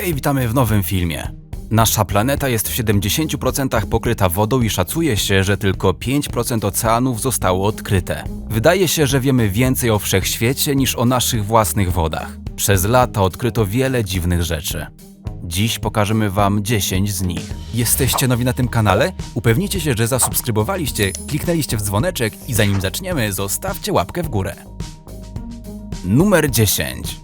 Hej, witamy w nowym filmie. Nasza planeta jest w 70% pokryta wodą i szacuje się, że tylko 5% oceanów zostało odkryte. Wydaje się, że wiemy więcej o wszechświecie niż o naszych własnych wodach. Przez lata odkryto wiele dziwnych rzeczy. Dziś pokażemy Wam 10 z nich. Jesteście nowi na tym kanale? Upewnijcie się, że zasubskrybowaliście, kliknęliście w dzwoneczek i zanim zaczniemy, zostawcie łapkę w górę. Numer 10.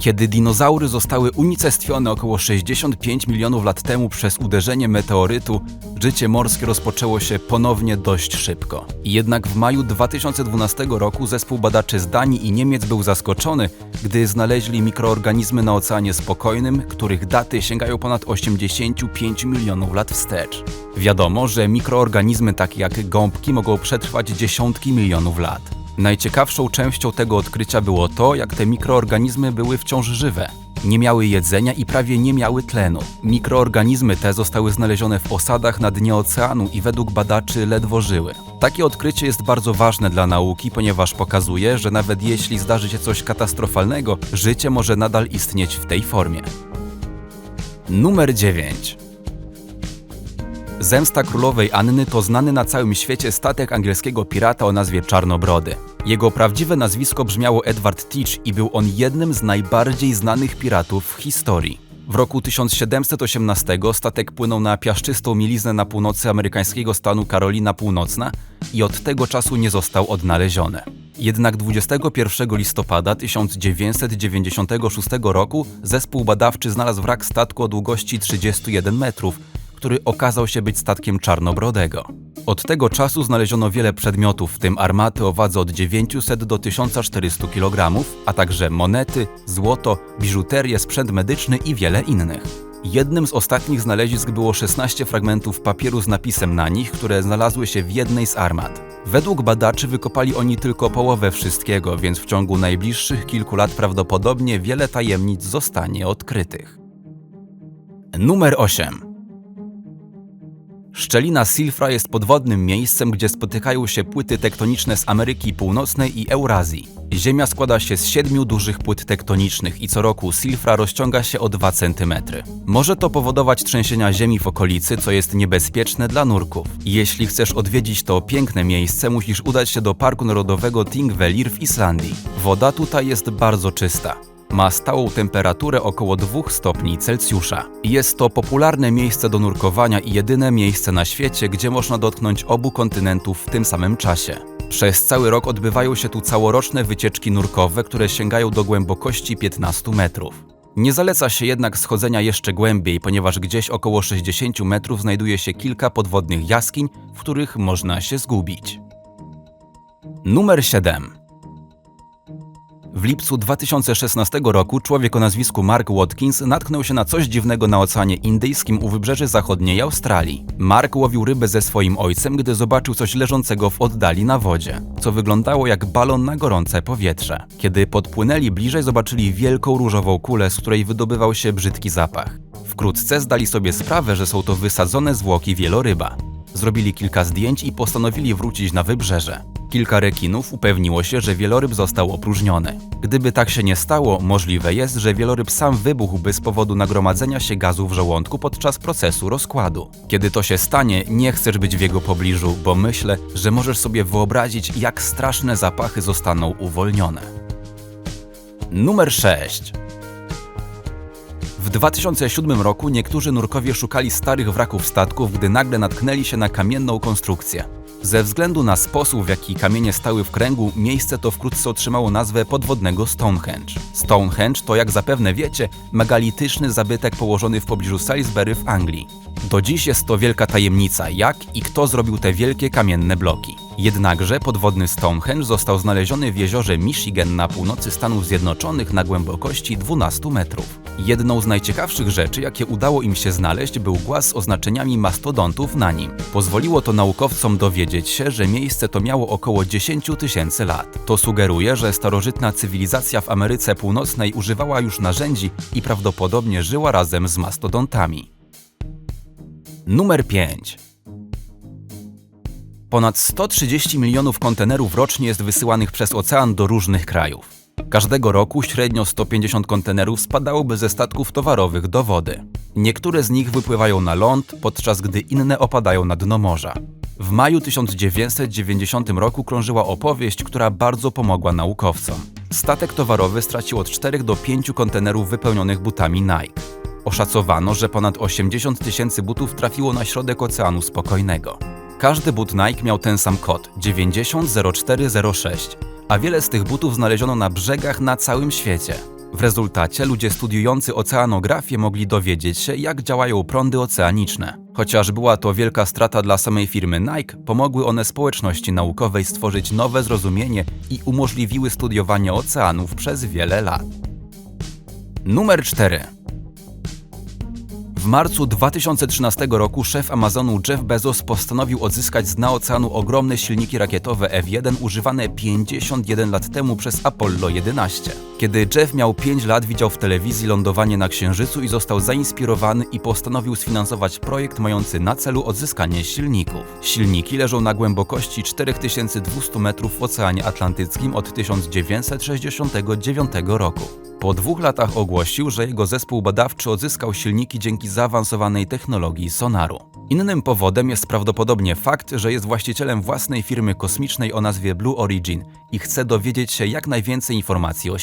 Kiedy dinozaury zostały unicestwione około 65 milionów lat temu przez uderzenie meteorytu, życie morskie rozpoczęło się ponownie dość szybko. Jednak w maju 2012 roku zespół badaczy z Danii i Niemiec był zaskoczony, gdy znaleźli mikroorganizmy na Oceanie Spokojnym, których daty sięgają ponad 85 milionów lat wstecz. Wiadomo, że mikroorganizmy takie jak gąbki mogą przetrwać dziesiątki milionów lat. Najciekawszą częścią tego odkrycia było to, jak te mikroorganizmy były wciąż żywe. Nie miały jedzenia i prawie nie miały tlenu. Mikroorganizmy te zostały znalezione w osadach na dnie oceanu i według badaczy ledwo żyły. Takie odkrycie jest bardzo ważne dla nauki, ponieważ pokazuje, że nawet jeśli zdarzy się coś katastrofalnego, życie może nadal istnieć w tej formie. Numer 9. Zemsta królowej Anny to znany na całym świecie statek angielskiego pirata o nazwie Czarnobrody. Jego prawdziwe nazwisko brzmiało Edward Teach i był on jednym z najbardziej znanych piratów w historii. W roku 1718 statek płynął na piaszczystą mieliznę na północy amerykańskiego stanu Karolina Północna i od tego czasu nie został odnaleziony. Jednak 21 listopada 1996 roku zespół badawczy znalazł wrak statku o długości 31 metrów, który okazał się być statkiem Czarnobrodego. Od tego czasu znaleziono wiele przedmiotów, w tym armaty o wadze od 900 do 1400 kg, a także monety, złoto, biżuterię, sprzęt medyczny i wiele innych. Jednym z ostatnich znalezisk było 16 fragmentów papieru z napisem na nich, które znalazły się w jednej z armat. Według badaczy wykopali oni tylko połowę wszystkiego, więc w ciągu najbliższych kilku lat prawdopodobnie wiele tajemnic zostanie odkrytych. Numer 8. Szczelina Silfra jest podwodnym miejscem, gdzie spotykają się płyty tektoniczne z Ameryki Północnej i Eurazji. Ziemia składa się z siedmiu dużych płyt tektonicznych i co roku Silfra rozciąga się o 2 cm. Może to powodować trzęsienia ziemi w okolicy, co jest niebezpieczne dla nurków. Jeśli chcesz odwiedzić to piękne miejsce, musisz udać się do Parku Narodowego Thingvellir w Islandii. Woda tutaj jest bardzo czysta. Ma stałą temperaturę około 2 stopni Celsjusza. Jest to popularne miejsce do nurkowania i jedyne miejsce na świecie, gdzie można dotknąć obu kontynentów w tym samym czasie. Przez cały rok odbywają się tu całoroczne wycieczki nurkowe, które sięgają do głębokości 15 metrów. Nie zaleca się jednak schodzenia jeszcze głębiej, ponieważ gdzieś około 60 metrów znajduje się kilka podwodnych jaskiń, w których można się zgubić. Numer 7. W lipcu 2016 roku człowiek o nazwisku Mark Watkins natknął się na coś dziwnego na Oceanie Indyjskim u wybrzeży zachodniej Australii. Mark łowił rybę ze swoim ojcem, gdy zobaczył coś leżącego w oddali na wodzie, co wyglądało jak balon na gorące powietrze. Kiedy podpłynęli bliżej, zobaczyli wielką różową kulę, z której wydobywał się brzydki zapach. Wkrótce zdali sobie sprawę, że są to wysadzone zwłoki wieloryba. Zrobili kilka zdjęć i postanowili wrócić na wybrzeże. Kilka rekinów upewniło się, że wieloryb został opróżniony. Gdyby tak się nie stało, możliwe jest, że wieloryb sam wybuchłby z powodu nagromadzenia się gazu w żołądku podczas procesu rozkładu. Kiedy to się stanie, nie chcesz być w jego pobliżu, bo myślę, że możesz sobie wyobrazić, jak straszne zapachy zostaną uwolnione. Numer 6. W 2007 roku niektórzy nurkowie szukali starych wraków statków, gdy nagle natknęli się na kamienną konstrukcję. Ze względu na sposób, w jaki kamienie stały w kręgu, miejsce to wkrótce otrzymało nazwę podwodnego Stonehenge. Stonehenge to, jak zapewne wiecie, megalityczny zabytek położony w pobliżu Salisbury w Anglii. Do dziś jest to wielka tajemnica, jak i kto zrobił te wielkie kamienne bloki. Jednakże podwodny Stonehenge został znaleziony w jeziorze Michigan na północy Stanów Zjednoczonych na głębokości 12 metrów. Jedną z najciekawszych rzeczy, jakie udało im się znaleźć, był głaz z oznaczeniami mastodontów na nim. Pozwoliło to naukowcom dowiedzieć się, że miejsce to miało około 10 tysięcy lat. To sugeruje, że starożytna cywilizacja w Ameryce Północnej używała już narzędzi i prawdopodobnie żyła razem z mastodontami. Numer 5. Ponad 130 milionów kontenerów rocznie jest wysyłanych przez ocean do różnych krajów. Każdego roku średnio 150 kontenerów spadałoby ze statków towarowych do wody. Niektóre z nich wypływają na ląd, podczas gdy inne opadają na dno morza. W maju 1990 roku krążyła opowieść, która bardzo pomogła naukowcom. Statek towarowy stracił od 4 do 5 kontenerów wypełnionych butami Nike. Oszacowano, że ponad 80 tysięcy butów trafiło na środek Oceanu Spokojnego. Każdy but Nike miał ten sam kod 900406, a wiele z tych butów znaleziono na brzegach na całym świecie. W rezultacie ludzie studiujący oceanografię mogli dowiedzieć się, jak działają prądy oceaniczne. Chociaż była to wielka strata dla samej firmy Nike, pomogły one społeczności naukowej stworzyć nowe zrozumienie i umożliwiły studiowanie oceanów przez wiele lat. Numer 4. W marcu 2013 roku szef Amazonu Jeff Bezos postanowił odzyskać z dna oceanu ogromne silniki rakietowe F1 używane 51 lat temu przez Apollo 11. Kiedy Jeff miał 5 lat, widział w telewizji lądowanie na Księżycu i został zainspirowany i postanowił sfinansować projekt mający na celu odzyskanie silników. Silniki leżą na głębokości 4200 metrów w Oceanie Atlantyckim od 1969 roku. Po dwóch latach ogłosił, że jego zespół badawczy odzyskał silniki dzięki zaawansowanej technologii sonaru. Innym powodem jest prawdopodobnie fakt, że jest właścicielem własnej firmy kosmicznej o nazwie Blue Origin i chce dowiedzieć się jak najwięcej informacji o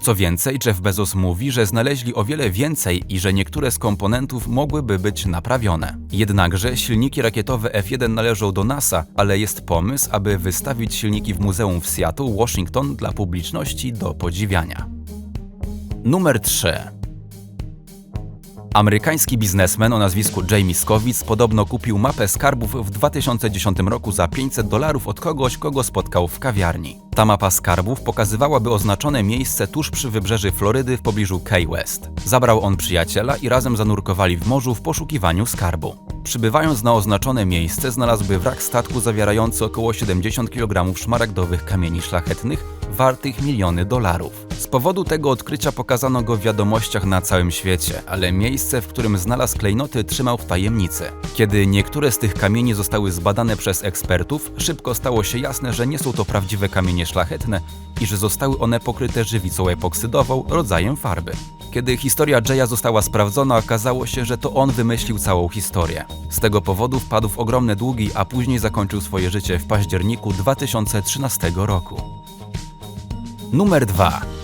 Co więcej, Jeff Bezos mówi, że znaleźli o wiele więcej i że niektóre z komponentów mogłyby być naprawione. Jednakże silniki rakietowe F1 należą do NASA, ale jest pomysł, aby wystawić silniki w muzeum w Seattle, Washington dla publiczności do podziwiania. Numer 3. Amerykański biznesmen o nazwisku Jamie Skowitz podobno kupił mapę skarbów w 2010 roku za 500 dolarów od kogoś, kogo spotkał w kawiarni. Ta mapa skarbów pokazywałaby oznaczone miejsce tuż przy wybrzeży Florydy w pobliżu Key West. Zabrał on przyjaciela i razem zanurkowali w morzu w poszukiwaniu skarbu. Przybywając na oznaczone miejsce, znalazłby wrak statku zawierający około 70 kg szmaragdowych kamieni szlachetnych, wartych miliony dolarów. Z powodu tego odkrycia pokazano go w wiadomościach na całym świecie, ale miejsce, w którym znalazł klejnoty, trzymał w tajemnicy. Kiedy niektóre z tych kamieni zostały zbadane przez ekspertów, szybko stało się jasne, że nie są to prawdziwe kamienie szlachetne i że zostały one pokryte żywicą epoksydową, rodzajem farby. Kiedy historia Jaya została sprawdzona, okazało się, że to on wymyślił całą historię. Z tego powodu wpadł w ogromne długi, a później zakończył swoje życie w październiku 2013 roku. Numer 2.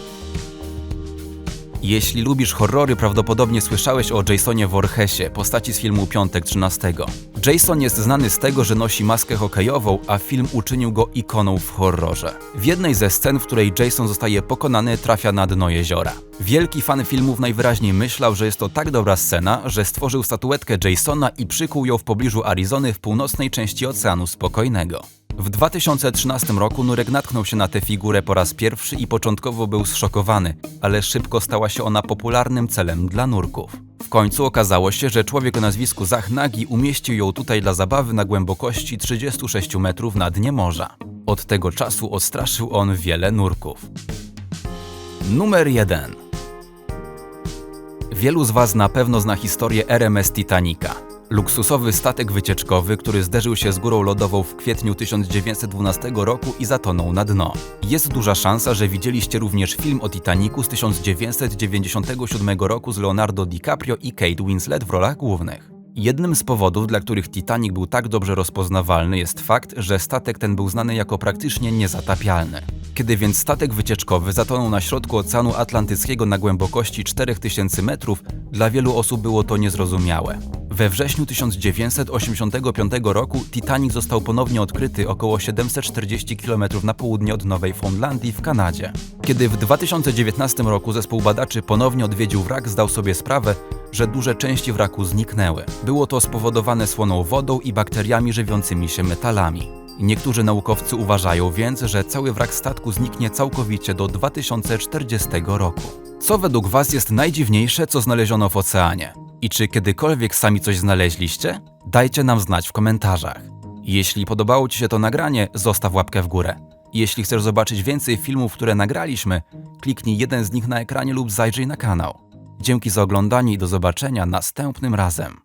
Jeśli lubisz horrory, prawdopodobnie słyszałeś o Jasonie Voorheesie, postaci z filmu Piątek 13. Jason jest znany z tego, że nosi maskę hokejową, a film uczynił go ikoną w horrorze. W jednej ze scen, w której Jason zostaje pokonany, trafia na dno jeziora. Wielki fan filmów najwyraźniej myślał, że jest to tak dobra scena, że stworzył statuetkę Jasona i przykuł ją w pobliżu Arizony w północnej części Oceanu Spokojnego. W 2013 roku Nurek natknął się na tę figurę po raz pierwszy i początkowo był zszokowany, ale szybko stała się ona popularnym celem dla nurków. W końcu okazało się, że człowiek o nazwisku Zach Nagi umieścił ją tutaj dla zabawy na głębokości 36 metrów na dnie morza. Od tego czasu odstraszył on wiele nurków. Numer 1 Wielu z Was na pewno zna historię RMS Titanica. Luksusowy statek wycieczkowy, który zderzył się z górą lodową w kwietniu 1912 roku i zatonął na dno. Jest duża szansa, że widzieliście również film o Titanicu z 1997 roku z Leonardo DiCaprio i Kate Winslet w rolach głównych. Jednym z powodów, dla których Titanic był tak dobrze rozpoznawalny, jest fakt, że statek ten był znany jako praktycznie niezatapialny. Kiedy więc statek wycieczkowy zatonął na środku Oceanu Atlantyckiego na głębokości 4000 metrów, dla wielu osób było to niezrozumiałe. We wrześniu 1985 roku Titanic został ponownie odkryty około 740 km na południe od Nowej Fundlandii w Kanadzie. Kiedy w 2019 roku zespół badaczy ponownie odwiedził wrak, zdał sobie sprawę, że duże części wraku zniknęły. Było to spowodowane słoną wodą i bakteriami żywiącymi się metalami. Niektórzy naukowcy uważają więc, że cały wrak statku zniknie całkowicie do 2040 roku. Co według Was jest najdziwniejsze, co znaleziono w oceanie? I czy kiedykolwiek sami coś znaleźliście? Dajcie nam znać w komentarzach. Jeśli podobało Ci się to nagranie, zostaw łapkę w górę. Jeśli chcesz zobaczyć więcej filmów, które nagraliśmy, kliknij jeden z nich na ekranie lub zajrzyj na kanał. Dzięki za oglądanie i do zobaczenia następnym razem.